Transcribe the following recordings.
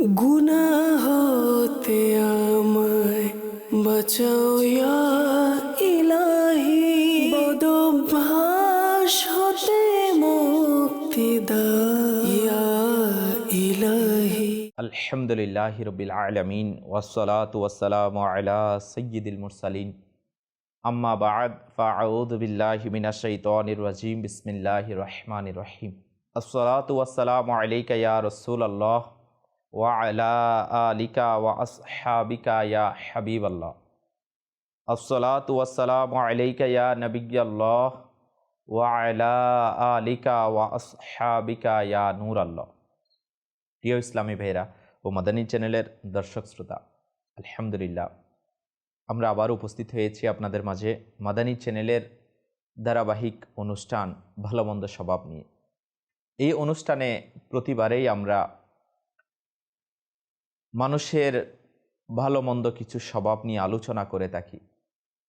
গুনা হতে আমায় বাঁচাও ইলাহি। বদভ্যাস হতে মুক্তি ইয়া ইলাহি। আলহামদুলিল্লাহ রবিল আলমিন ওসলাত ওসালাম আলা সৈয়দুল মুরসালিন। আম্মা বাদ ফাউদ বিল্লাহ মিনাশাইতানির রাজিম বিসমিল্লাহ রহমান রহিম। আসসালাত ওয়াসালাম আলাইকা ইয়া রসুল আল্লাহ ওয়া হাবিব আল্লাহ ওয়া আল্লাহ প্রিয় ইসলামী ভাইরা ও মাদানী চ্যানেলের দর্শক শ্রোতা, আলহামদুলিল্লাহ। আমরা আবার উপস্থিত হয়েছি আপনাদের মাঝে মাদানী চ্যানেলের ধারাবাহিক অনুষ্ঠান ভালো মন্দ স্বভাব নিয়ে। এই অনুষ্ঠানে প্রতিবারেই আমরা মানুষের ভালো মন্দ কিছু স্বভাব নিয়ে আলোচনা করে থাকি।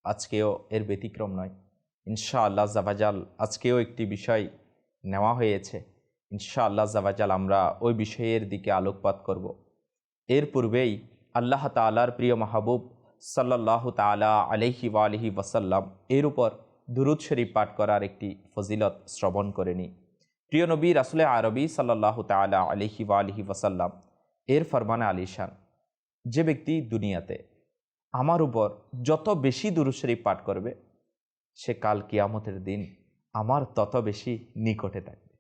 আজকেও এর ব্যতিক্রম নয়। ইনশা আল্লাহ জাবাজাল আজকেও একটি বিষয় নেওয়া হয়েছে। ইনশা আল্লাহ জাবাজাল আমরা ওই বিষয়ের দিকে আলোকপাত করব। এর পূর্বেই আল্লাহ তালার প্রিয় মাহবুব সাল্লাহ তালা আলহি ওয়ালহি ওয়াসাল্লাম এর উপর দুরুদ শরীফ পাঠ করার একটি ফজিলত শ্রবণ করেনি প্রিয় নবী রাসুলে আরবি সাল্লাহ তালা আলহি ওয়ালহি ওয়াসাল্লাম এর ফরমানে আলিশান যে ব্যক্তি দুনিয়াতে আমার উপর যত বেশি দুরুদ শরীফ পাঠ করবে, সে কাল কিয়ামতের দিন আমার তত বেশি নিকটে থাকবে।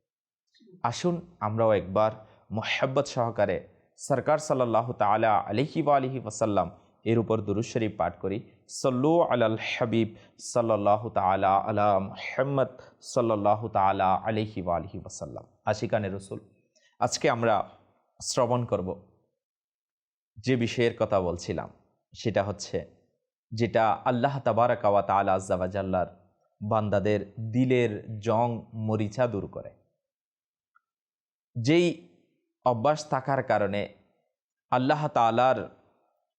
আসুন আমরাও একবার মোহাব্বত সহকারে সরকার সাল্লাহ তালা আলহি আলহি ওসাল্লাম এর উপর দুরুদ শরীফ পাঠ করি। সল্লু আলাল হাবিব সাল্লাহ তালা আলা মোহাম্মদ সাল্লাহ তালা আলহি আলহি ওসাল্লাম আশিকানে রসুল, আজকে আমরা শ্রবণ করব। যে বিষয়ের কথা বলছিলাম, সেটা হচ্ছে যেটা আল্লাহ তাবারাকাওয়া তালা আজ্জাবাজাল্লার বান্দাদের দিলের জং মরিচা দূর করে। যেই অভ্যাস থাকার কারণে আল্লাহ তালার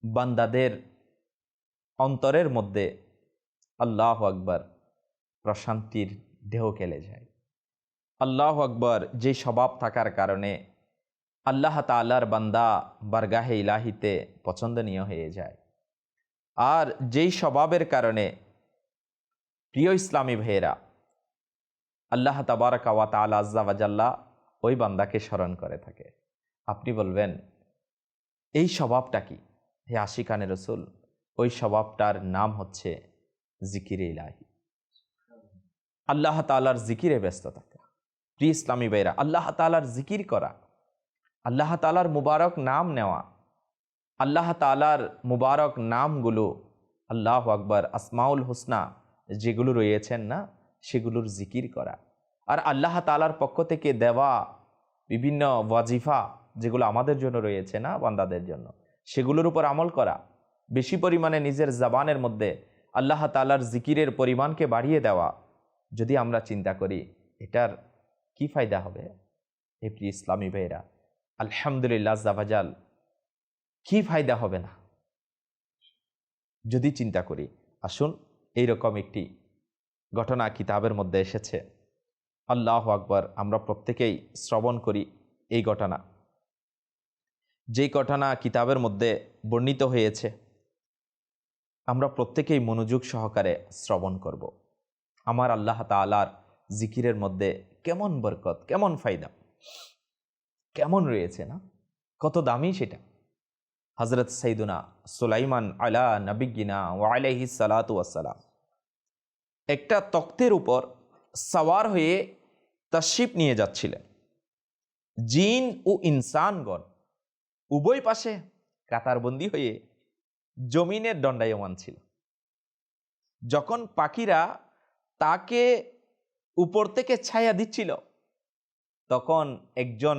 বান্দাদের অন্তরের মধ্যে আল্লাহ আকবর প্রশান্তির দেহ খেলে যায়। আল্লাহ আকবর যে স্বভাব থাকার কারণে আল্লাহ তালার বান্দা বারগাহে ইলাহিতে পছন্দনীয় হয়ে যায়। আর যেই স্বভাবের কারণে প্রিয় ইসলামী ভাইয়েরা, আল্লাহ তাবারকাওয়া তালা আজ্জাওয়াজাল্লাহ ওই বান্দাকে স্মরণ করে থাকে। আপনি বলবেন, এই স্বভাবটা কি? হে আশিকানে রসুল, ওই স্বভাবটার নাম হচ্ছে জিকিরে ইলাহি। আল্লাহ তালার জিকিরে ব্যস্ত থাকা প্রিয় ইসলামী ভাইরা আল্লাহ তালার জিকির করা আল্লাহ তালার মুবারক নাম নেওয়া। আল্লাহ তালার মুবারক নামগুলো, আল্লাহ আকবর, আসমাউল হোসনা, যেগুলো রয়েছেন না, সেগুলোর জিকির করা। আর আল্লাহ তালার পক্ষ থেকে দেওয়া বিভিন্ন ওয়াজিফা, যেগুলো আমাদের জন্য রয়েছে না, বান্দাদের জন্য, সেগুলোর উপর আমল করা। বেশি পরিমাণে নিজের জবানের মধ্যে আল্লাহ তালার জিকিরের পরিমাণকে বাড়িয়ে দেওয়া, যদি আমরা চিন্তা করি, এটার কি ফায়দা হবে? এ প্রিয় ইসলামী ভাইরা আলহামদুলিল্লাহ জাভাজাল কি ফায়দা হবে না? যদি চিন্তা করি, আসুন এইরকম একটি ঘটনা কিতাবের মধ্যে এসেছে। আল্লাহ আকবর, আমরা প্রত্যেকেই শ্রবণ করি এই ঘটনা। যেই ঘটনা কিতাবের মধ্যে বর্ণিত হয়েছে, আমরা প্রত্যেকেই মনোযোগ সহকারে শ্রবণ করব। আমার আল্লাহ তালার জিকিরের মধ্যে কেমন বরকত, কেমন ফায়দা? কেমন রয়েছে না? কত দামি সেটা? হজরত সৈদুনা সুলাইমান আলা নবিগিনা ওয়ালাহি সালাতু আসসালাম একটা তক্তের উপর সওয়ার হয়ে তশিপ নিয়ে যাচ্ছিলেন। জিন ও ইনসানগণ উভয় পাশে কাতারবন্দি হয়ে জমিনের দণ্ডায়মান ছিল। যখন পাখিরা তাকে উপর থেকে ছায়া দিচ্ছিল, তখন একজন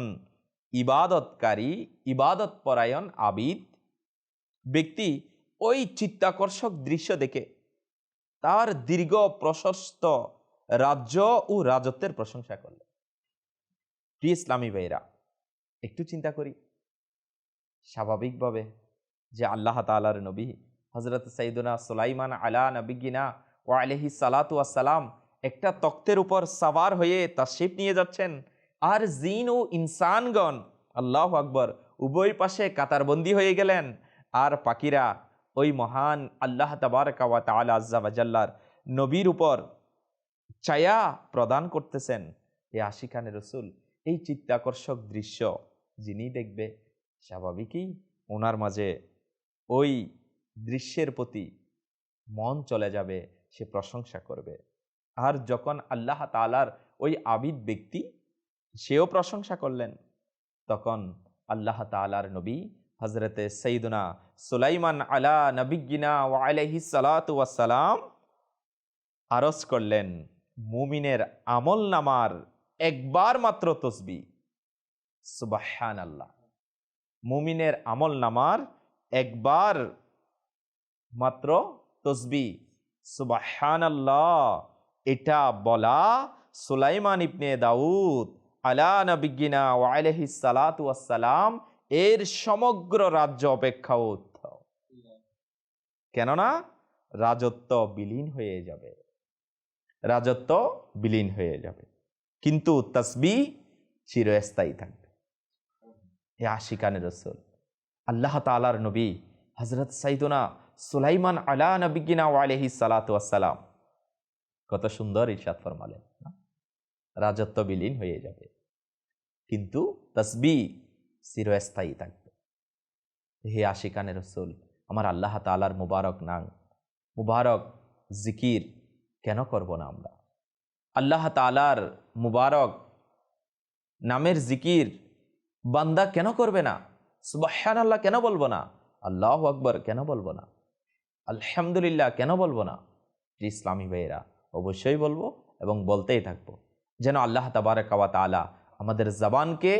ইবাদতকারী ইবাদত পরায়ণ আবিদ ব্যক্তি ওই চিত্তাকর্ষক দৃশ্য দেখে তার দীর্ঘ প্রশস্ত রাজ্য ও রাজত্বের প্রশংসা করল। প্রিয় ইসলামী ভাইরা একটু চিন্তা করি। স্বাভাবিকভাবে যে আল্লাহ তালার নবী হজরত সঈদুনা সুলাইমান আলা নবিগিনা ও আলহি সালাতু আসসালাম একটা তক্তের উপর সাবার হয়ে তাশিফ নিয়ে যাচ্ছেন। আর জিন ও ইনসানগণ আল্লাহ আকবর। উভয় পাশে কাতারবন্দি হয়ে গেলেন। আর পাখিরা ওই মহান আল্লাহ তাবারকাওয়া তালা আজ্জাবাজাল্লার নবীর উপর চায়া প্রদান করতেছেন। এ আশিকানে রসুল, এই চিত্তাকর্ষক দৃশ্য যিনি দেখবে স্বাভাবিকই ওনার মাঝে ওই দৃশ্যের প্রতি মন চলে যাবে, সে প্রশংসা করবে। আর যখন আল্লাহ তালার ওই আবিদ ব্যক্তি সেও প্রশংসা করলেন। তখন আল্লাহ তালার নবী হজরতে সঈদুনা সুলাইমান আলা নবিগিনা ওয়া আলাইহি সালাতু ওয়াসসালাম আরজ করলেন, মুমিনের আমল নামার একবার মাত্র তসবি। সুবাহান আল্লাহ মুমিনের আমল নামার একবার মাত্র তসবি। সুবাহান আল্লাহ এটা বলা সুলাইমান ইবনে দাউদ আলা নবিগিনা ওয়াইলহি সালাম এর সমগ্র রাজ্য অপেক্ষা কেননা রাজত্ব বিলীন হয়ে যাবে। রাজত্ব বিলীন হয়ে যাবে। কিন্তু তসবি চিরস্থায়ী থাকবে। এ আশিকানে রসুল, আল্লাহ তালার নবী হজরত সাইদুনা সুলাইমান আলা নবিগিনা ওয়ালেহি সালাতাম কত সুন্দর ইরশাদ ফরমালেন রাজত্ব বিলীন হয়ে যাবে। কিন্তু তসবি চিরস্থায়ী থাকবে। হে আশিকানে রসুল, আমার আল্লাহ তালার মুবারক নাং মুবারক জিকির কেন করব না আমরা? আল্লাহ তালার মুবারক নামের জিকির বান্দা কেন করবে না? সুবাহান আল্লাহ কেন বলব না? আল্লাহ আকবর কেন বলব না? আলহামদুলিল্লাহ কেন বলব না? ইসলামী ভাইয়েরা, অবশ্যই বলব এবং বলতেই থাকব। যেন আল্লাহ তাবারকাওয়া তালা আমাদের জবানকে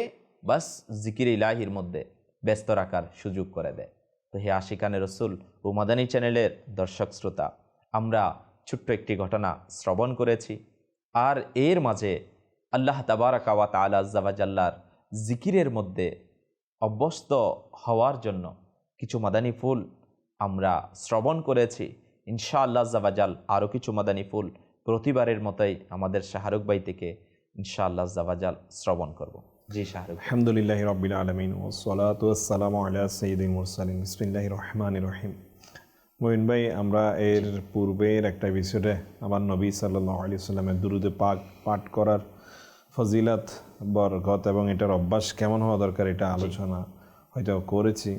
বাস জিকির ইলাহির মধ্যে ব্যস্ত রাখার সুযোগ করে দেয়। তো হে আশিকানে রসুল, ও মাদানী চ্যানেলের দর্শক শ্রোতা, আমরা ছোট্ট একটি ঘটনা শ্রবণ করেছি। আর এর মাঝে আল্লাহ তাবারকাওয়া তালা জাবাজাল্লার জিকিরের মধ্যে অভ্যস্ত হওয়ার জন্য কিছু মাদানী ফুল আমরা শ্রবণ করেছি। ইনশাআল্লাহ জাবাজাল আরও কিছু মাদানী ফুল প্রতিবারের মতোই আমাদের শাহরুখ ভাই থেকে ইনশাআল্লাহ জাবাজাল শ্রবণ করব। জি শাহরুখ। আলহামদুলিল্লাহ রবিল আলমিন ও সালাতাম আল্লাহ সঈদিন মুরসালিন। বিসমিল্লাহ রহমান রহিম। মঈন ভাই আমরা এর পূর্বের একটা এপিসোডে আমার নবী সাল্লাহ আলি সাল্লামের দুরুদে পাক পাঠ করার ফজিলাত বরকত এবং এটার অভ্যাস কেমন হওয়া দরকার এটা আলোচনা হয়তো করেছি।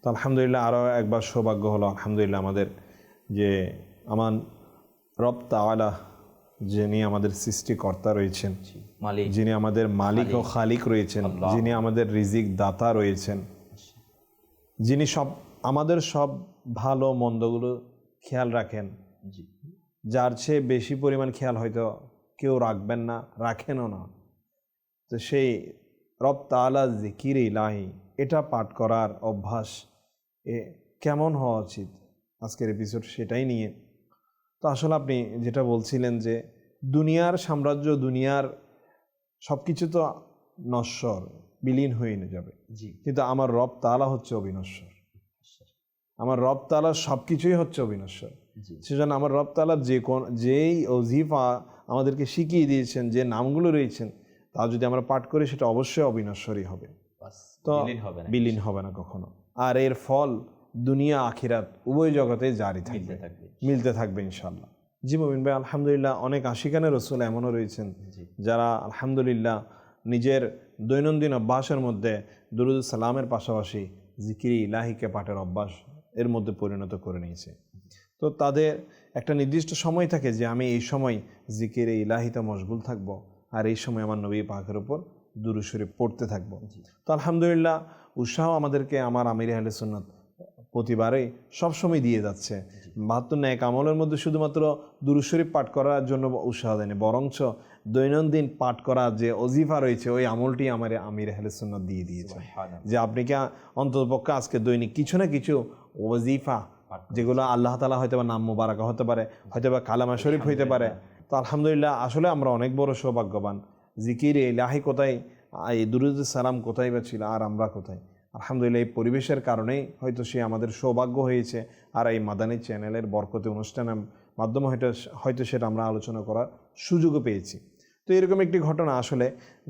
তো আলহামদুলিল্লাহ আরও একবার সৌভাগ্য হলো আলহামদুলিল্লাহ আমাদের যে আমার রব তাওয়ালা যিনি আমাদের সৃষ্টিকর্তা রয়েছেন যিনি আমাদের মালিক ও খালিক রয়েছেন যিনি আমাদের রিজিক দাতা রয়েছেন যিনি সব আমাদের সব ভালো মন্দগুলো খেয়াল রাখেন। যার চেয়ে বেশি পরিমাণ খেয়াল হয়তো কেউ রাখবেন না রাখেনও না। তো সেই রব তালা জিকির ইলাহি এটা পাঠ করার অভ্যাস এ কেমন হওয়া উচিত? আজকের এপিসোড সেটাই নিয়ে তো আসলে আপনি যেটা বলছিলেন যে দুনিয়ার সাম্রাজ্য দুনিয়ার সব কিছু তো নশ্বর বিলীন হয়ে যাবে। জি। কিন্তু আমার রব তালা হচ্ছে অবিনশ্বর। আমার রব তালা সব কিছুই হচ্ছে অবিনশ্বর। সেজন্য আমার রব তালা যে কোন যেই অজিফা আমাদেরকে শিখিয়ে দিয়েছেন যে নামগুলো রয়েছেন তা যদি আমরা পাঠ করি সেটা অবশ্যই অবিনশ্বরই হবে। তো হবে বিলীন হবে না কখনো। আর এর ফল দুনিয়া আখিরাত উভয় জগতে জারি থাকবে। মিলতে থাকবে। ইনশাল্লাহ জি মোবিন ভাই আলহামদুলিল্লাহ অনেক আশিকানের রসুল এমনও রয়েছেন যারা আলহামদুলিল্লাহ নিজের দৈনন্দিন অভ্যাসের মধ্যে দুরুদ সালামের পাশাপাশি জিকিরি ইলাহিকে পাঠের অভ্যাস এর মধ্যে পরিণত করে নিয়েছে। তো তাদের একটা নির্দিষ্ট সময় থাকে যে আমি এই সময় জিকির ইলাহিতে মশগুল থাকব আর এই সময় আমার নবী পাকের উপর দুরুশরীফ পড়তে থাকব। তো আলহামদুলিল্লাহ উৎসাহ আমাদেরকে আমার আমির আহলে সুন্নত প্রতিবারেই সবসময় দিয়ে যাচ্ছে। বাহাত্তর ন্যায় আমলের মধ্যে শুধুমাত্র দুরুশরীফ পাঠ করার জন্য উৎসাহ দেয়নি বরঞ্চ দৈনন্দিন পাঠ করা যে অজিফা রয়েছে ওই আমলটি আমার আমির আহলে সুন্নত দিয়ে দিয়েছে। যে আপনি কি অন্ততপক্ষে আজকে দৈনিক কিছু না কিছু ওজিফা যেগুলো আল্লাহ তালা হয়তো বা নাম মুবারাকা হতে পারে হয়তো বা কালামা শরীফ হইতে পারে। তো আলহামদুলিল্লাহ আসলে আমরা অনেক বড় সৌভাগ্যবান। জিকির ইলাহি কোথায় এই দুরুদ সালাম কোথায় বা ছিল আর আমরা কোথায়? আলহামদুলিল্লাহ, এই পরিবেশের কারণেই হয়তো সে আমাদের সৌভাগ্য হয়েছে আর এই মাদানী চ্যানেলের বরকতে অনুষ্ঠানের মাধ্যমে হয়তো হয়তো সেটা আমরা আলোচনা করার সুযোগও পেয়েছি। তো এরকম একটি ঘটনা আসলে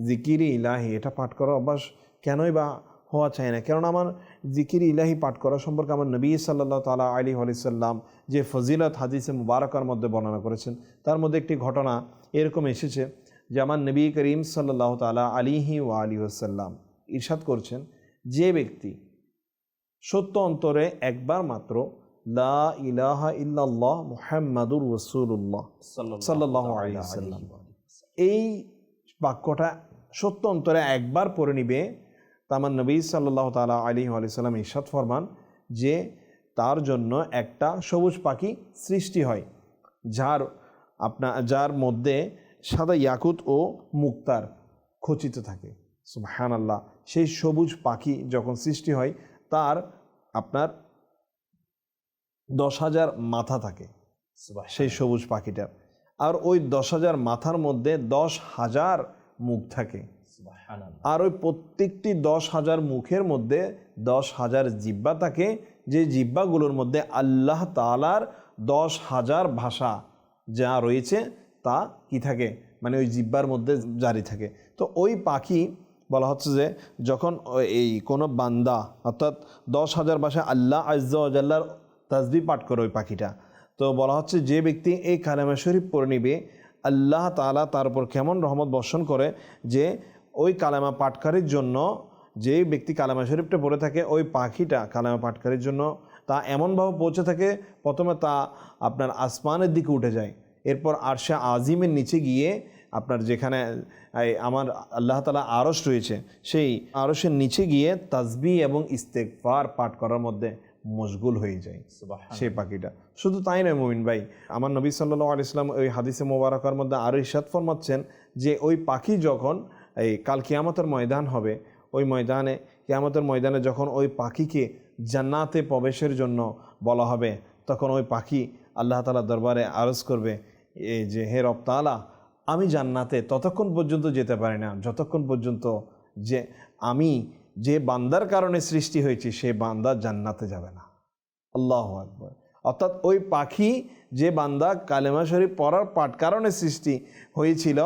জিকিরি ইলাহি, এটা পাঠ করার অভ্যাস কেনই বা হওয়া চায় না? কেননা আমার জিকির ইলাহি পাঠ করা সম্পর্কে আমার নবী সাল্লাহ তালা আলী আলিসাল্লাম যে ফজিলত হাদিসে মুবারকার মধ্যে বর্ণনা করেছেন, তার মধ্যে একটি ঘটনা এরকম এসেছে যে আমার নবী করিম সাল্লাহ তালা আলিহি ও আলী আসাল্লাম ইরশাদ করছেন যে ব্যক্তি সত্য অন্তরে একবার মাত্র লা ইলাহা ইল্লাল্লাহ মুহাম্মাদুর রসুল্লাহ সাল্লাল্লাহু আলাইহি ওয়াসাল্লাম। এই বাক্যটা সত্য অন্তরে একবার পড়ে নিবে। তামান নবী সাল্লাহ তালা আলী আলিয়াল্লাম ইরশাদ ফরমান যে তার জন্য একটা সবুজ পাখি সৃষ্টি হয় যার আপনা যার মধ্যে সাদা ইয়াকুত ও মুক্তার খচিত থাকে। সুবহান আল্লাহ সেই সবুজ পাখি যখন সৃষ্টি হয় তার আপনার দশ হাজার মাথা থাকে সেই সবুজ পাখিটার। আর ওই দশ হাজার মাথার মধ্যে দশ হাজার মুখ থাকে। আর ওই প্রত্যেকটি দশ হাজার মুখের মধ্যে দশ হাজার জিব্বা থাকে। যে জিব্বাগুলোর মধ্যে আল্লাহ তালার দশ হাজার ভাষা যা রয়েছে তা কি থাকে? মানে ওই জিব্বার মধ্যে জারি থাকে। তো ওই পাখি বলা হচ্ছে যে যখন এই কোনো বান্দা, অর্থাৎ দশ হাজার ভাষায় আল্লাহ আজ্লার তাজবি পাঠ করে ওই পাখিটা। তো বলা হচ্ছে যে ব্যক্তি এই কালেমা শরীফ পড়ে নিবে, আল্লাহ তালা তার উপর কেমন রহমত বর্ষণ করে যে ওই কালেমা পাঠকারীর জন্য যে ব্যক্তি কালেমা শরীফটা পড়ে থাকে, ওই পাখিটা কালেমা পাঠকারীর জন্য তা এমনভাবে পৌঁছে থাকে, প্রথমে তা আপনার আসমানের দিকে উঠে যায়, এরপর আরশা আজিমের নিচে গিয়ে আপনার যেখানে আমার আল্লাহ তালা আরস রয়েছে সেই আরসের নিচে গিয়ে তাজবি এবং ইস্তেকফার পাঠ করার মধ্যে মশগুল হয়ে যায় সেই পাখিটা। শুধু তাই নয় মুমিন ভাই আমার নবী সাল্লাহ আলিয়াল্লাম ওই হাদিসে মোবারকার মধ্যে আরও ইসাদ ফরমাচ্ছেন যে ওই পাখি যখন এই কাল কিয়ামতের ময়দান হবে ওই ময়দানে কিয়ামতের ময়দানে যখন ওই পাখিকে জান্নাতে প্রবেশের জন্য বলা হবে তখন ওই পাখি আল্লাহ তালা দরবারে আরজ করবে এই যে হে রব তাআলা আমি জান্নাতে ততক্ষণ পর্যন্ত যেতে পারি না। যতক্ষণ পর্যন্ত যে আমি যে বান্দার কারণে সৃষ্টি হয়েছি, সে বান্দা জান্নাতে যাবে না। আল্লাহ আকবর। অর্থাৎ ওই পাখি যে বান্দা কালেমা শরীফ পড়ার পাঠ কারণে সৃষ্টি হয়েছিল,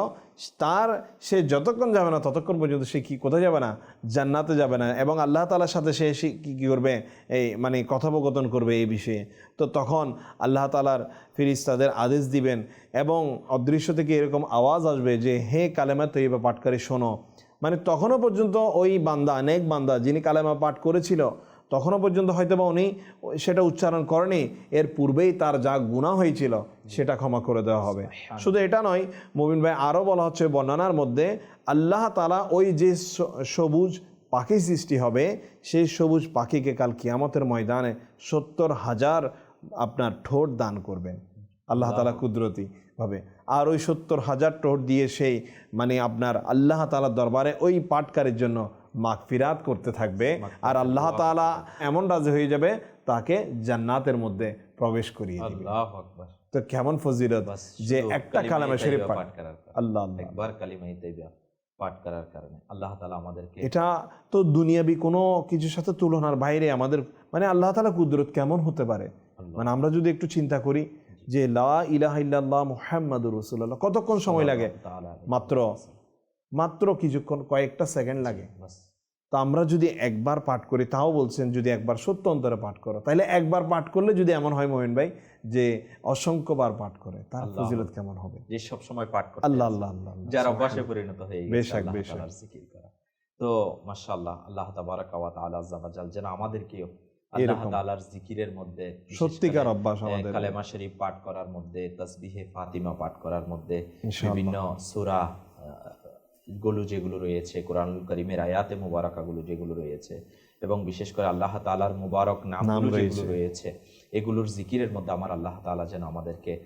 তার সে যতক্ষণ যাবে না ততক্ষণ পর্যন্ত সে কি কোথায় যাবে না? জান্নাতে যাবে না। এবং আল্লাহ তালার সাথে সে কী কী করবে? এই মানে কথোপকথন করবে এই বিষয়ে। তো তখন আল্লাহ তালার ফিরিস তাদের আদেশ দিবেন এবং অদৃশ্য থেকে এরকম আওয়াজ আসবে যে, হে কালেমা তৈবা পাঠকারী, শোনো। মানে তখনও পর্যন্ত ওই বান্দা, অনেক বান্দা যিনি কালেমা পাঠ করেছিল তখনও পর্যন্ত হয়তো বা উনি সেটা উচ্চারণ করেনি। এর পূর্বেই তার যা গুণা হয়েছিল সেটা ক্ষমা করে দেওয়া হবে। শুধু এটা নয় মুবিন ভাই আরও বলা হচ্ছে বর্ণনার মধ্যে আল্লাহ তালা ওই যে সবুজ পাখি সৃষ্টি হবে সেই সবুজ পাখিকে কাল কিয়ামতের ময়দানে সত্তর হাজার আপনার ঠোঁট দান করবেন। আল্লাহ তালা কুদরতি ভাবে। আর ওই সত্তর হাজার টোট দিয়ে সেই মানে আপনার আল্লাহ তালার দরবারে ওই পাটকারের জন্য মাগফিরাত করতে থাকবে। আর আল্লাহ তালা এমন রাজি হয়ে যাবে তাকে জান্নাতের মধ্যে প্রবেশ করিয়ে দিবে। তো কেমন ফজিলত যে একটা কালামে শরীফ পাঠ করার আল্লাহ একবার কালিমাই তাইবা পাঠ করার কারণে আল্লাহ তালা আমাদেরকে এটা তো দুনিয়াবি কোনো কিছুর সাথে তুলনার বাইরে আমাদের মানে আল্লাহ তালা কুদরত কেমন হতে পারে? মানে আমরা যদি একটু চিন্তা করি যে লা ইলাহা ইল্লাল্লাহ মুহাম্মাদুর রাসূলুল্লাহ কতক্ষণ সময় লাগে? মাত্র মাত্র কিছুক্ষণ কয়েকটা সেকেন্ড লাগে। তো আমরা যদি একবার পাঠ করি তাও বলছেন যদি একবার সত্য অন্তরে পাঠ করো। তাহলে একবার পাঠ করলে যদি এমন হয় মোমিন ভাই যে অসংখ্যবার পাঠ করে তার ফজিলত কেমন হবে? যে সব সময় পাঠ করতে আল্লাহ আল্লাহ আল্লাহ। যার অভ্যাসে পরিণত হয়ে গেছে বেশক, বেশক। জিকির করা। তো মাশাআল্লাহ আল্লাহ তাবারাক ওয়া তাআলা আজ্জা ওয়া জাল যেন আমাদেরকেও আল্লাহ তাআলার জিকিরের মধ্যে সত্যিকার অভ্যাস আমাদের। কালেমা শরীফ পাঠ করার মধ্যে তাসবিহে ফাতিমা পাঠ করার মধ্যে বিভিন্ন সূরা গুলো যেগুলো রয়েছে কোরআনুল করিমের আয়াতে মুবারাকাগুলো যেগুলো রয়েছে এবং বিশেষ করে আল্লাহ তাআলার মুবারক নামগুলো যেগুলো রয়েছে। এগুলোর জিকিরের মধ্যে আমার আল্লাহ তাআলা যেন আমাদেরকে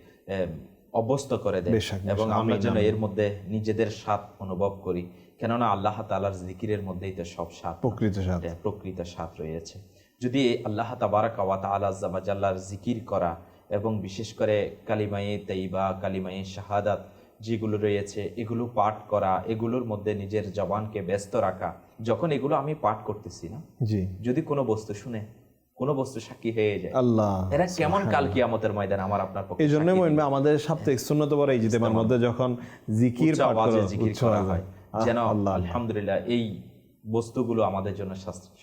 অভ্যস্ত করে দেয়। এবং আমরা যেন এর মধ্যে নিজেদের স্বাদ অনুভব করি। কেননা আল্লাহ তালার জিকিরের মধ্যেই তো সব স্বাদ প্রকৃত সাথে এটা প্রকৃত স্বাদ রয়েছে। যদি আল্লাহ তাবারাক ওয়া তাআলা জামাজাল্লার জিকির করা এবং বিশেষ করে কালিমায়ে তাইবা কালিমায়ে শাহাদাত যেগুলো রয়েছে এগুলো পাঠ করা এগুলোর মধ্যে নিজের জবানকে ব্যস্ত রাখা যখন এগুলো আমি পাঠ করতেছি না যদি কোনো বস্তু শুনে কোনো বস্তু সাক্ষী হয়ে যায় আল্লাহ এরা কেমন কাল কিয়ামতের ময়দানে আমার আপনার পক্ষে এই জন্য মনে আমাদের সাপ্তাহিক সুন্নত পরে এই জিতেমার মধ্যে যখন জিকির পাঠ আওয়াজে জিকির করা হয়। যেন আল্লাহ। আলহামদুলিল্লাহ এই বস্তুগুলো আমাদের জন্য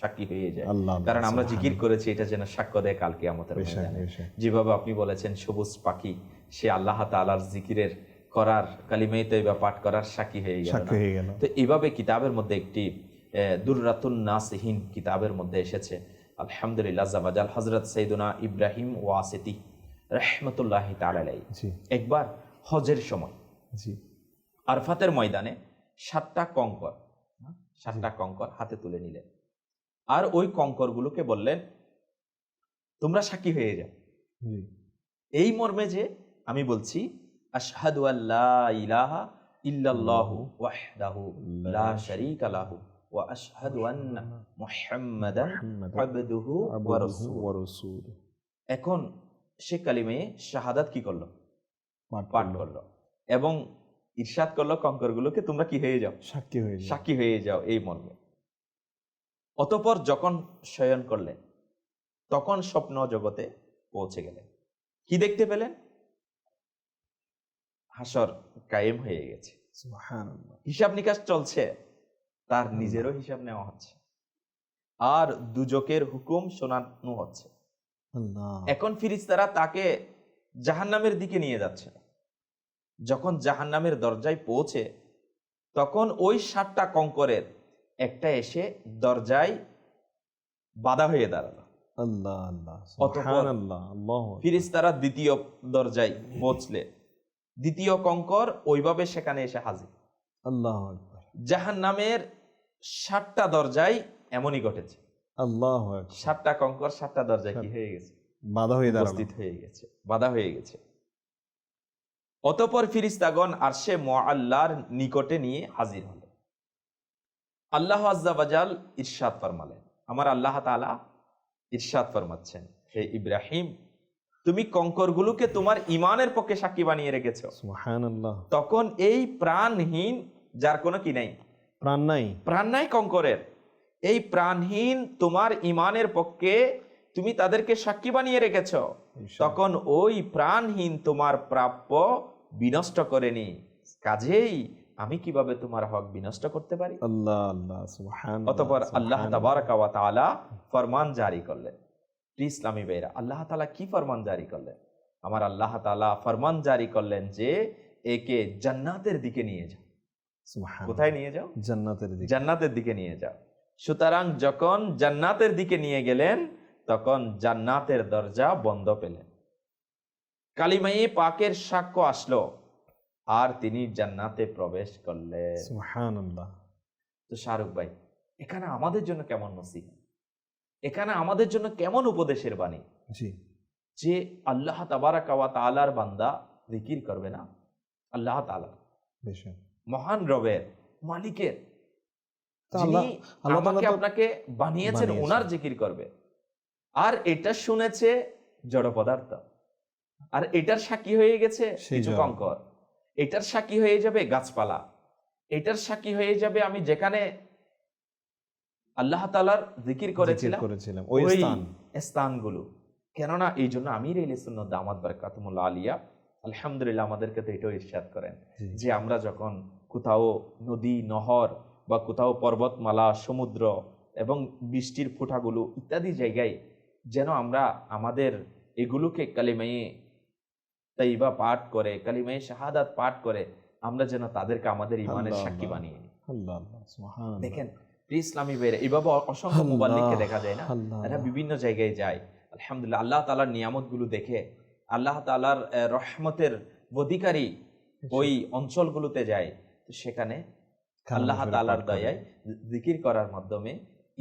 সাক্ষী হয়ে যায়। আল্লাহ কারণ আমরা জিকির করেছি এটা যেন সাক্ষ্য দেয় কালকে আমাদের। যেভাবে আপনি বলেছেন সবুজ পাখি সে আল্লাহ তাআলার জিকিরের করার কালিমাই তৈবা পাঠ করার সাক্ষী হয়ে গেল তো এইভাবে কিতাবের মধ্যে একটি দুর্রাতুন নাসহীন কিতাবের মধ্যে এসেছে। আলহামদুলিল্লাহ জাবাজাল হজরত সৈদুনা ইব্রাহিম ওয়াসেতি রহমতুল্লাহ তালাই একবার হজের সময় জি। আরফাতের ময়দানে সাতটা কঙ্কর সাতটা কঙ্কর হাতে তুলে নিলেন। আর ওই কঙ্করগুলোকে বললেন তোমরা সাক্ষী হয়ে যাও। এই মর্মে যে আমি বলছি আশহাদু আল্লাহ ইলাহা ইল্লাল্লাহু ওয়াহদাহু লা শারীকা লাহু ওয়া আশহাদু আন্না মুহাম্মাদান আবদুহু ওয়া রাসূলুহু। এখন সে কালিমে শাহাদাত কি করল? পাঠ করল। করল। এবং ইরশাদ করল কঙ্করগুলোকে তোমরা কি হয়ে যাও? সাক্ষী হয়ে সাক্ষী হয়ে যাও এই মর্মে। অতপর যখন শয়ন করলেন তখন স্বপ্ন জগতে পৌঁছে গেলেন। কি দেখতে পেলেন? হাসর কায়েম হয়ে গেছে। হিসাব নিকাশ চলছে তার নিজেরও হিসাব নেওয়া হচ্ছে। আর দুজকের হুকুম শোনানো হচ্ছে। এখন ফিরিস্তারা তাকে জাহান্নামের দিকে নিয়ে যাচ্ছে। যখন জাহান্নামের দরজায় পৌঁছে তখন ওই সাতটা কঙ্করের একটা এসে দরজায় বাধা হয়ে দাঁড়াল। আল্লাহ আল্লাহ ফিরিস্তারা দ্বিতীয় দরজায় পৌঁছলে। দ্বিতীয় কঙ্কর ওইভাবে সেখানে এসে হাজির। আল্লাহ আকবার। জাহান্নামের সাতটা দরজায় এমনই ঘটেছে। আল্লাহ সাতটা কঙ্কর সাতটা দরজায় কি হয়ে গেছে? বাধা হয়ে উপস্থিত হয়ে গেছে। বাধা হয়ে গেছে। অতপর ফিরিস্তাগণ আর সে আল্লাহর নিকটে নিয়ে হাজির হল। আল্লাহ আজ্জাবাজাল ইরশাদ ফরমালেন। আমার আল্লাহ তাআলা ইরশাদ ফরমাচ্ছেন। হে ইব্রাহিম তুমি কঙ্করগুলোকে তোমার ইমানের পক্ষে সাক্ষী বানিয়ে রেখেছ। তখন এই প্রাণহীন যার কোনো কি নাই? প্রাণ নাই। প্রাণ নাই কঙ্করের। এই প্রাণহীন তোমার ইমানের পক্ষে তুমি তাদেরকে সাক্ষী বানিয়ে রেখেছ। তখন ওই প্রাণহীন তোমার প্রাপ্য বিনষ্ট করেনি। কাজেই আমি কীভাবে তোমার হক বিনষ্ট করতে পারি? আল্লাহ আল্লাহ অতপর আল্লাহ তাআলা ফরমান জারি করলেন। ইসলামী ভাইরা আল্লাহ তালা কি ফরমান জারি করলেন? আমার আল্লাহ তালা ফরমান জারি করলেন যে একে জান্নাতের দিকে নিয়ে যাও। কোথায় নিয়ে যাও? জান্নাতের দিকে। জান্নাতের দিকে নিয়ে যাও। সুতরাং যখন জান্নাতের দিকে নিয়ে গেলেন তখন জান্নাতের দরজা বন্ধ পেলেন। কালিমাই পাকের সাক্ষ্য আসলো আর তিনি জান্নাতে প্রবেশ করলেন। তো শাহরুখ ভাই এখানে আমাদের জন্য কেমন নসিব এখানে আমাদের জন্য কেমন উপদেশের বাণী? জি। যে আল্লাহ তাবারা কাওয়া তালার বান্দা জিকির করবে না। আল্লাহ তালা মহান রবের মালিকের। আমাকে আপনাকে বানিয়েছেন। ওনার জিকির করবে। আর এটা শুনেছে জড় পদার্থ। আর এটার সাক্ষী হয়ে গেছে কিছু কঙ্কর। এটার সাক্ষী হয়ে যাবে গাছপালা। এটার সাক্ষী হয়ে যাবে আমি যেখানে আল্লাহ তালার জিকির করেছিলাম করেছিলাম। ওই ওই স্থান। স্থানগুলো। কেননা এই জন্য আমির সুন্নত দামাত বারকাতুমুল্লাহ আলিয়া আলহামদুলিল্লাহ আমাদেরকে তো এটাও ইরশাদ করেন যে আমরা যখন কোথাও নদী নহর বা কোথাও পর্বতমালা সমুদ্র এবং বৃষ্টির ফোঁটাগুলো ইত্যাদি জায়গায় যেন আমরা আমাদের এগুলোকে কালিমায়ে তাইবা পাঠ করে কালিমায়ে শাহাদাত পাঠ করে আমরা যেন তাদেরকে আমাদের ইমানের সাক্ষী বানিয়ে দেখেন প্রিয় ইসলামী বের এইভাবে অসংখ্য মোবাল্লিককে দেখা যায় না? এরা বিভিন্ন জায়গায় যায়। আলহামদুলিল্লাহ আল্লাহ তালার নিয়ামতগুলো দেখে আল্লাহ তালার রহমতের অধিকারী ওই অঞ্চলগুলোতে যায়। তো সেখানে আল্লাহ তালার দয়ায় জিকির করার মাধ্যমে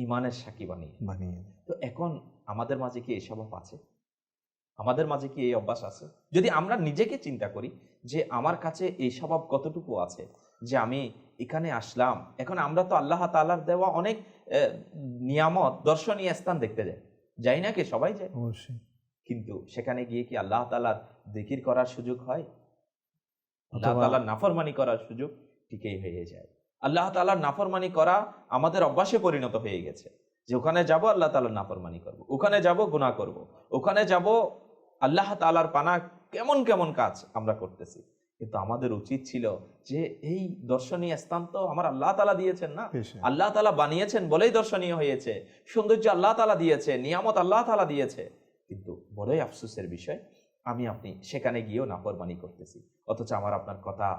ইমানের সাক্ষী বানিয়ে বানিয়ে তো এখন আমাদের মাঝে কি এই স্বভাব আছে? আমাদের মাঝে কি এই অভ্যাস আছে? যদি আমরা নিজেকে চিন্তা করি যে আমার কাছে এই স্বভাব কতটুকু আছে যে আমি এখানে আসলাম। এখন আমরা তো আল্লাহ তালার দেওয়া অনেক নিয়ামত দর্শনীয় স্থান দেখতে যাই। যাই না কি? সবাই যায়। কিন্তু সেখানে গিয়ে কি আল্লাহ তালার দিকির করার সুযোগ হয়? আল্লাহ তালার নাফরমানি করার সুযোগ ঠিকই হয়ে যায়। আল্লাহ তালার নাফরমানি করা আমাদের অভ্যাসে পরিণত হয়ে গেছে। যে ওখানে যাব আল্লাহ তালার নাফরমানি করব। ওখানে যাব গুনাহ করব। ওখানে যাব আল্লাহ তালার পানা কেমন কেমন কাজ আমরা করতেছি। কিন্তু আমাদের উচিত ছিল যে এই দর্শনীয় স্থান তো আমার আল্লাহ তালা দিয়েছেন না। আল্লাহ তালা বানিয়েছেন বলেই দর্শনীয় হয়েছে। সৌন্দর্য আল্লাহ তালা দিয়েছে নিয়ামত আল্লাহ তালা দিয়েছে। কিন্তু বড়ই আফসোসের বিষয় আমি আপনি সেখানে গিয়েও নাফরমানি করতেছি। অথচ আমার আপনার কথা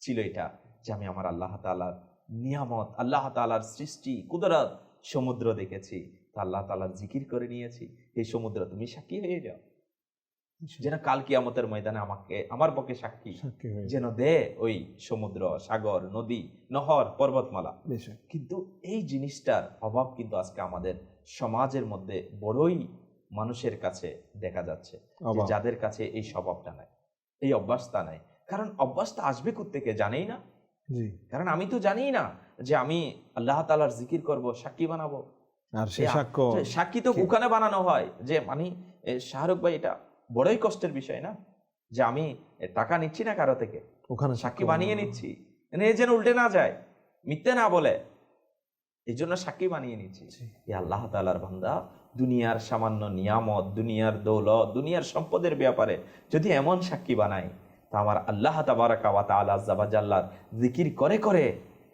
ছিল এটা যে আমি আমার আল্লাহ তালার নিয়ামত আল্লাহ তালার সৃষ্টি কুদরত সমুদ্র দেখেছি। তা আল্লাহ তালার জিকির করে নিয়েছি। এই সমুদ্র তুমি সাক্ষী হয়ে যাও। যেন কাল কিয়ামতের ময়দানে আমাকে আমার পক্ষে সাক্ষী যেন দে ওই সমুদ্র সাগর নদী নহর পর্বতমালা। কিন্তু এই জিনিসটার অভাব কিন্তু আজকে আমাদের সমাজের মধ্যে বড়ই মানুষের কাছে দেখা যাচ্ছে যাদের কাছে এই স্বভাবটা নাই এই অভ্যাসটা নাই। কারণ অভ্যাসটা আসবে থেকে জানেই না। কারণ আমি তো জানি না যে আমি আল্লাহ তালার জিকির করব সাক্ষী বানাবো। আর সাক্ষী তো ওখানে বানানো হয় যে মানে শাহরুখ ভাই এটা বড়ই কষ্টের বিষয় না? যে আমি টাকা নিচ্ছি না কারও থেকে। ওখানে সাক্ষী বানিয়ে নিচ্ছি। মানে এ যেন উল্টে না যায় মিথ্যে না বলে। এই জন্য সাক্ষী বানিয়ে নিচ্ছি। আল্লাহ তালার বান্দা দুনিয়ার সামান্য নিয়ামত দুনিয়ার দৌলত দুনিয়ার সম্পদের ব্যাপারে যদি এমন সাক্ষী বানাই তা আমার আল্লাহ তাবারাকা ওয়া তাআলা জাবাজাল্লার জিকির করে করে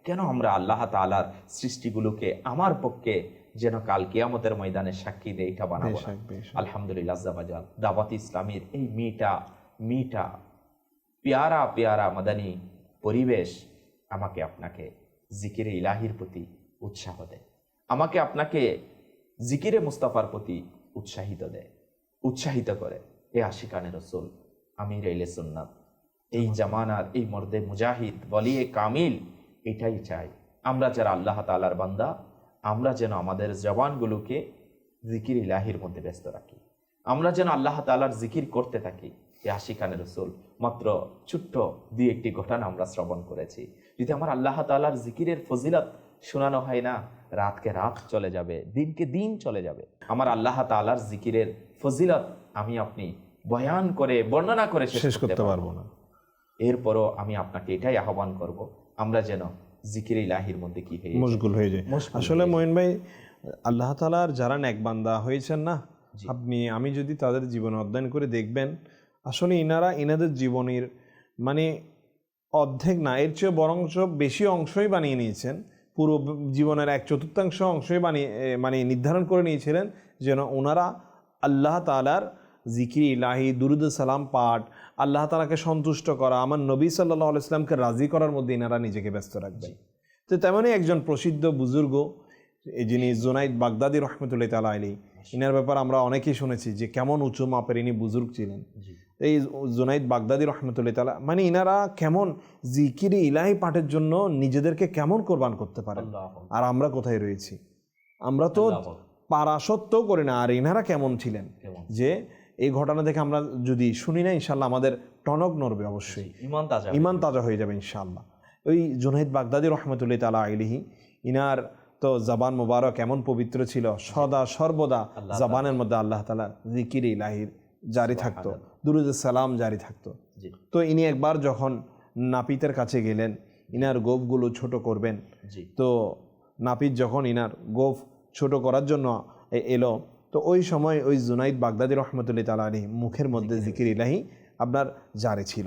কেন আমরা আল্লাহ তাআলার সৃষ্টিগুলোকে আমার পক্ষে যেন কাল কিয়ামতের ময়দানে সাক্ষী দেয় এটা বানাবো আলহামদুলিল্লাহ জাবাজাল দাওয়াত ইসলামের এই মিটা মিটা পেয়ারা পেয়ারা মাদানী পরিবেশ আমাকে আপনাকে জিকিরে ইলাহির প্রতি উৎসাহ দেয়। আমাকে আপনাকে জিকিরে মুস্তাফার প্রতি উৎসাহিত দেয় উৎসাহিত করে। এ আশিকানে রসুল আমির এলে সুন্নাত। এই জামানার এই মর্দে মুজাহিদ বলিয়ে কামিল এটাই চাই। আমরা যারা আল্লাহ তালার বান্দা আমরা যেন আমাদের জবানগুলোকে জিকির ইলাহির মধ্যে ব্যস্ত রাখি। আমরা যেন আল্লাহ তালার জিকির করতে থাকি। এ খানের রসুল মাত্র ছোট্ট দুই একটি ঘটনা আমরা শ্রবণ করেছি। যদি আমার আল্লাহ তালার জিকিরের ফজিলত শোনানো হয় না রাতকে রাত চলে যাবে দিনকে দিন চলে যাবে। আমার আল্লাহ তালার জিকিরের ফজিলত আমি আপনি বয়ান করে বর্ণনা করে শেষ করতে পারব না। এরপরও আমি আপনাকে এটাই আহ্বান করব আমরা যেন জিকির ইলাহির মধ্যে কি হয়ে। মশগুল হয়ে যায়। আসলে মঈন ভাই আল্লাহ তালার যারা নেক বান্দা হয়েছেন না আপনি আমি যদি তাদের জীবন অধ্যয়ন করে দেখবেন আসলে ইনারা ইনাদের জীবনের মানে অর্ধেক না এর চেয়ে বরঞ্চ বেশি অংশই বানিয়ে নিয়েছেন পুরো জীবনের এক চতুর্থাংশ অংশই বানিয়ে মানে নির্ধারণ করে নিয়েছিলেন যেন ওনারা আল্লাহ তালার জিকির ইলাহি দুরুদ সালাম পাঠ আল্লাহ তালাকে সন্তুষ্ট করা আমার নবী সাল্লাহ ইসলামকে রাজি করার মধ্যে ইনারা নিজেকে ব্যস্ত রাখবেন। তো তেমনই একজন প্রসিদ্ধ বুজুর্গ যিনি জোনাইদ বাগদাদি রহমতুল্লাহ তালা আলী ইনার ব্যাপার আমরা অনেকেই শুনেছি যে কেমন উঁচু মাপের ইনি বুজুর্গ ছিলেন। এই জোনাইদ বাগদাদি রহমতুল্লাহ তালা মানে ইনারা কেমন জিকির ইলাহি পাঠের জন্য নিজেদেরকে কেমন কোরবান করতে পারেন? আর আমরা কোথায় রয়েছি? আমরা তো আল্লাহ পারা সত্ত্বেও করি না আর ইনারা কেমন ছিলেন? যে এই ঘটনা দেখে আমরা যদি শুনি না ইনশাল্লাহ আমাদের টনক নড়বে অবশ্যই। ইমান তাজা ইমান তাজা হয়ে যাবে ইনশাআল্লাহ। ওই জুনাইদ বাগদাদি রহমতুল্লাহ তালা আইলিহি ইনার তো জবান মোবারক এমন পবিত্র ছিল সদা সর্বদা জবানের মধ্যে আল্লাহ তালা জিকির ইলাহির জারি থাকতো দুরুদ সালাম জারি থাকতো। তো ইনি একবার যখন নাপিতের কাছে গেলেন ইনার গোফগুলো ছোট করবেন তো নাপিত যখন ইনার গোফ ছোট করার জন্য এলো তো ওই সময় ওই জুনাইদ বাগদাদি রহমতুল্লাহ তালা আলী মুখের মধ্যে জিকির। ইলাহি আপনার জারি ছিল।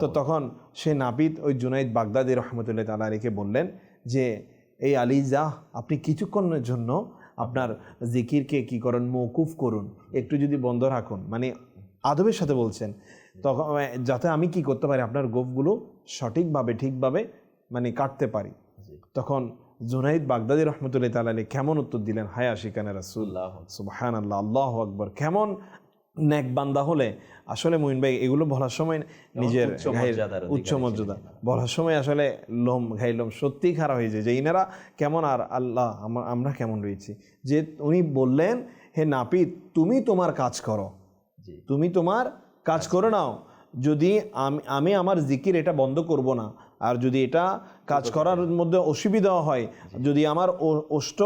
তো তখন সে নাপিত ওই জুনাইদ বাগদাদি রহমতুল্লাহ তালা আলীকে বললেন যে এই আলী যা আপনি কিছুক্ষণের জন্য আপনার জিকিরকে কি করেন মৌকুফ করুন একটু যদি বন্ধ রাখুন। মানে আদবের সাথে বলছেন। তখন যাতে আমি কি করতে পারি আপনার গোফগুলো সঠিকভাবে ঠিকভাবে মানে কাটতে পারি। তখন জুনাইদ বাগদাদি রহমতুল্লাহ তালা আলী কেমন উত্তর দিলেন? হায় আশিকানে রাসুল। আল্লাহ সুবাহান আল্লাহ আল্লাহ আকবর। কেমন নেক বান্দা হলে? আসলে মঈন ভাই এগুলো বলার সময় নিজের উচ্চ মর্যাদা। বলার সময় আসলে লোম ঘাই লোম সত্যিই খারাপ হয়ে যায় যে ইনারা কেমন আর আল্লাহ আমরা আমরা কেমন রয়েছি? যে উনি বললেন হে নাপিত তুমি তোমার কাজ করো। তুমি তোমার কাজ করে। নাও। যদি আমি আমি আমার জিকির এটা বন্ধ করব না আর যদি এটা কাজ করার মধ্যে অসুবিধা হয় যদি আমার ওষ্ঠ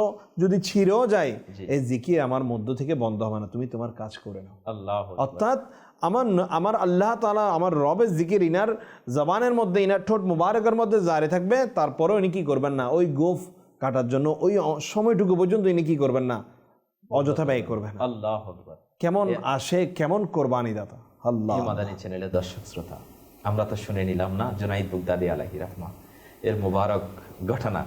যদি ছিঁড়েও যায় এই জিকির আমার মধ্য থেকে বন্ধ হবে না তুমি তোমার কাজ করে নাও। আল্লাহ অর্থাৎ আমার আমার আল্লাহ তালা আমার রবের জিকির ইনার জবানের মধ্যে ইনার ঠোঁট মুবারকের মধ্যে জারি থাকবে তারপরেও ইনি কি করবেন না? ওই গোফ কাটার জন্য ওই সময়টুকু পর্যন্ত ইনি কি করবেন না? অযথা ব্যয় করবেন আল্লাহ কেমন আসে কেমন কোরবানি দাতা। আল্লাহ চ্যানেলের দর্শক শ্রোতা আমরা তো শুনে নিলাম না জুনাইদ বুগদাদি আলাহি রহমা। এর মুবারক ঘটনা।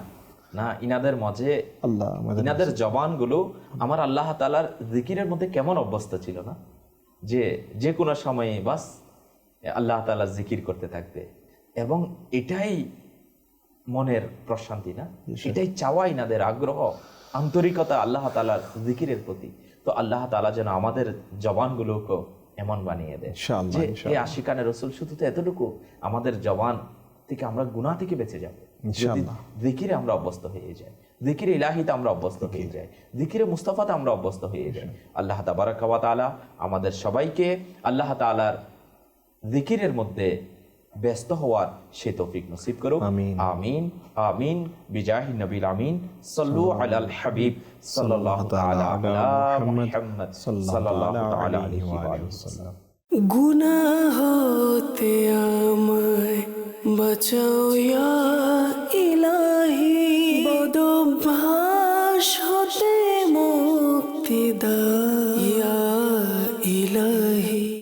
না ইনাদের মাঝে আল্লাহ ইনাদের জবানগুলো আমার আল্লাহ তালার জিকিরের মধ্যে কেমন অভ্যস্ত ছিল না? যে যে কোনো সময়ে বাস আল্লাহ তালা জিকির করতে থাকবে। এবং এটাই মনের প্রশান্তি না? এটাই চাওয়া ইনাদের আগ্রহ আন্তরিকতা আল্লাহ তালার জিকিরের প্রতি। তো আল্লাহ তালা যেন আমাদের জবানগুলোকে এমন বানিয়ে দেয়। যে। এই আশিকানের রসুল শুধু তো এতটুকু আমাদের জবান থেকে আমরা গুণা থেকে বেঁচে যাব। দেখিরে আমরা অভ্যস্ত হয়ে যাই জিকিরে ইলাহিতে আমরা অভ্যস্ত হয়ে যাই দিকিরে মুস্তাফাতে আমরা অভ্যস্ত হয়ে যাই। আল্লাহ তাবারাক ওয়া আমাদের সবাইকে আল্লাহ তালার দিকিরের মধ্যে ব্যস্ত হওয়ার সে তৌফিক নসিব করুক। আমিন। আমিন। আমিন। বিজাহি নবীল আমিন। সাল্লু আলাল হাবিব। সাল্লাল্লাহু তাআলা আলা মুহাম্মদ। সাল্লাল্লাহু তাআলা আলাইহি ওয়া গুনা হতে আমায় বাঁচাও ইয়া ইলাহি। বদভ্যাস হতে মুক্তি দাও।